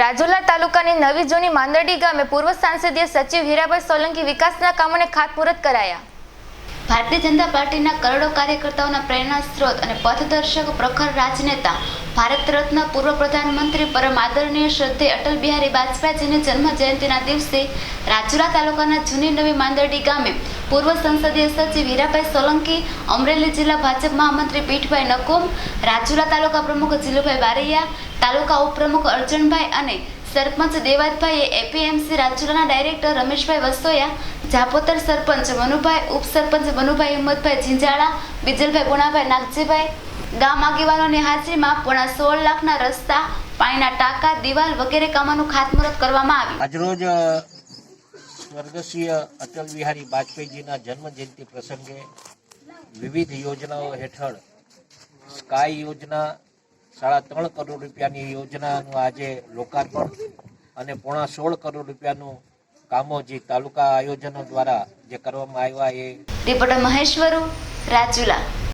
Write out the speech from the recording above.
રાજુલા તાલુકાની નવી જૂની માંદરડી ગામે પૂર્વ સાંસદીય સચિવ હીરાભાઈ સોલંકી વિકાસના કામોને ખાતમુહૂર્ત કરાયા. ભારતીય જનતા પાર્ટીના કરોડો કાર્યકર્તાઓના પ્રેરણા સ્ત્રોત અને પથદર્શક પ્રખર રાજનેતા, ભારત રત્ન પૂર્વ પ્રધાનમંત્રી પરમ આદરણીય શ્રદ્ધે અટલ બિહારી વાજપેયીજીની જન્મ જયંતિના દિવસે રાજુલા તાલુકાના જૂની નવી માંદરડી ગામે પૂર્વ સંસદીય સચિવ હીરાભાઈ સોલંકી, અમરેલી જિલ્લા ભાજપ મહામંત્રી પીઠભાઈ નકુમ, રાજુલા તાલુકા પ્રમુખ જીલુભાઈ બારૈયા તાલુકા ઉપપ્રમુખ અર્જુનભાઈ અને સરપંચ દેવાતભાઈએ એપીએમસી રાજુલાના ડાયરેક્ટર રમેશભાઈ વસોયા, જાપોતર સરપંચ મનુભાઈ, ઉપસરપંચ મનુભાઈ હિંમતભાઈ ઝીંઝાળા, બિજલભાઈ ગુણાભાઈ નાગજીભાઈ, ગામ આગેવાનોની હાજરીમાં પોણા સોળ લાખના રસ્તા, પાણીના ટાંકા, દિવાલ વગેરે કામોનું ખાતમુહૂર્ત કરવામાં આવ્યું. આજરોજ સ્વર્ગસ્ય અટલ બિહારી વાજપેયીજીના જન્મ જયંતિ પ્રસંગે વિવિધ યોજનાઓ હેઠળ સ્કાય યોજના સાડા ત્રણ કરોડ રૂપિયાની યોજનાનું આજે લોકાર્પણ અને પોણા સોળ કરોડ રૂપિયાનું કામો જે તાલુકા આયોજનો દ્વારા જે કરવામાં આવ્યા એ રિપોર્ટર મહેશ્વરુ રાજુલા.